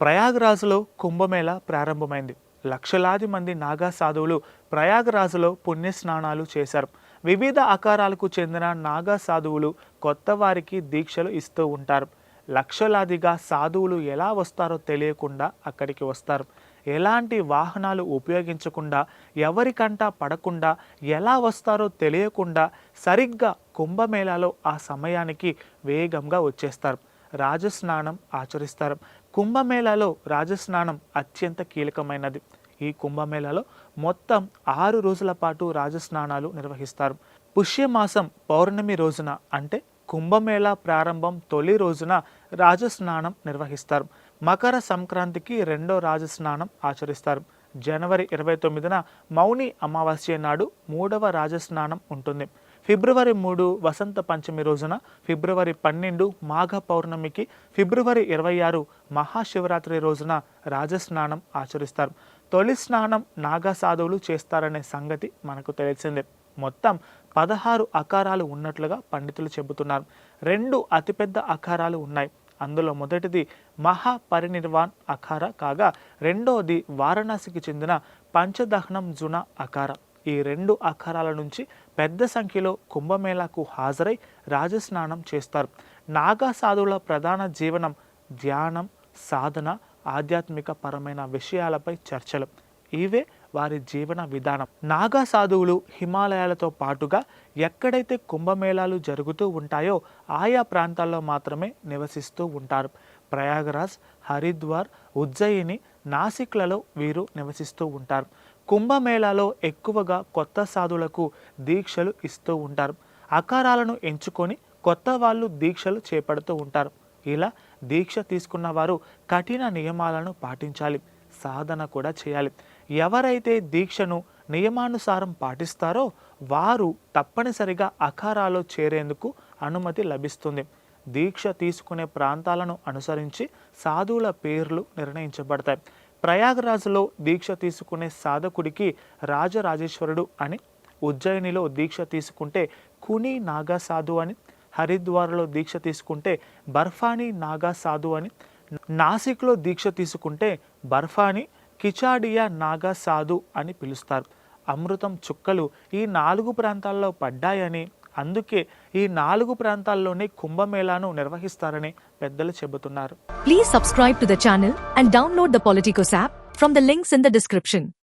ప్రయాగరాజులో కుంభమేళ ప్రారంభమైంది. లక్షలాది మంది నాగా సాధువులు ప్రయాగరాజులో పుణ్యస్నానాలు చేశారు. వివిధ ఆకారాలకు చెందిన నాగా సాధువులు కొత్త వారికి దీక్షలు ఇస్తూ ఉంటారు. లక్షలాదిగా సాధువులు ఎలా వస్తారో తెలియకుండా అక్కడికి వస్తారు. ఎలాంటి వాహనాలు ఉపయోగించకుండా ఎవరికంటా పడకుండా ఎలా వస్తారో తెలియకుండా సరిగ్గా కుంభమేళాలో ఆ సమయానికి వేగంగా వచ్చేస్తారు. రాజస్నానం ఆచరిస్తారు. కుంభమేళాలో రాజస్నానం అత్యంత కీలకమైనది. ఈ కుంభమేళాలో మొత్తం ఆరు రోజుల పాటు రాజస్నానాలు నిర్వహిస్తారు. పుష్యమాసం పౌర్ణమి రోజున అంటే కుంభమేళా ప్రారంభం తొలి రోజున రాజస్నానం నిర్వహిస్తారు. మకర సంక్రాంతికి రెండో రాజస్నానం ఆచరిస్తారు. జనవరి ఇరవై తొమ్మిదిన మౌని అమావాస్య నాడు మూడవ రాజస్నానం ఉంటుంది. ఫిబ్రవరి మూడు వసంత పంచమి రోజున ఫిబ్రవరి పన్నెండు మాఘ పౌర్ణమికి ఫిబ్రవరి ఇరవై ఆరు మహాశివరాత్రి రోజున రాజస్నానం ఆచరిస్తారు. తొలి స్నానం నాగా సాధువులు చేస్తారనే సంగతి మనకు తెలిసిందే. మొత్తం పదహారు అకారాలు ఉన్నట్లుగా పండితులు చెబుతున్నారు. రెండు అతిపెద్ద అకారాలు ఉన్నాయి. అందులో మొదటిది మహాపరినిర్వాణ్ అఖార కాగా రెండవది వారణాసికి చెందిన పంచదహనం జున అఖార. ఈ రెండు అఖారాల నుంచి పెద్ద సంఖ్యలో కుంభమేళాకు హాజరై రాజస్నానం చేస్తారు. నాగా సాధువుల ప్రధాన జీవనం ధ్యానం సాధన ఆధ్యాత్మిక పరమైన విషయాలపై చర్చలు. ఇవే వారి జీవన విధానం. నాగా సాధువులు హిమాలయాలతో పాటుగా ఎక్కడైతే కుంభమేళాలు జరుగుతూ ఉంటాయో ఆయా ప్రాంతాల్లో మాత్రమే నివసిస్తూ ఉంటారు. ప్రయాగరాజ్ హరిద్వార్ ఉజ్జయిని నాసిక్లలో వీరు నివసిస్తూ ఉంటారు. కుంభమేళాలో ఎక్కువగా కొత్త సాధువులకు దీక్షలు ఇస్తూ ఉంటారు. అకారాలను ఎంచుకొని కొత్త వాళ్ళు దీక్షలు చేపడుతూ ఉంటారు. ఇలా దీక్ష తీసుకున్న వారు కఠిన నియమాలను పాటించాలి. సాధన కూడా చేయాలి. ఎవరైతే దీక్షను నియమానుసారం పాటిస్తారో వారు తప్పనిసరిగా అఖారాలో చేరేందుకు అనుమతి లభిస్తుంది. దీక్ష తీసుకునే ప్రాంతాలను అనుసరించి సాధువుల పేర్లు నిర్ణయించబడతాయి. ప్రయాగరాజులో దీక్ష తీసుకునే సాధకుడికి రాజరాజేశ్వరుడు అని ఉజ్జయినిలో దీక్ష తీసుకుంటే కుని నాగా సాధు అని హరిద్వార్లో దీక్ష తీసుకుంటే బర్ఫానీ నాగా సాధు అని నాసిక్లో దీక్ష తీసుకుంటే బర్ఫానీ కిచాడియా నాగా సాధు అని పిలుస్తారు. అమృతం చుక్కలు ఈ నాలుగు ప్రాంతాల్లో పడ్డాయని అందుకే ఈ నాలుగు ప్రాంతాల్లోనే కుంభమేళాను నిర్వహిస్తారని పెద్దలు చెబుతున్నారు. Please subscribe to the channel and download the Politicos app from the links in the description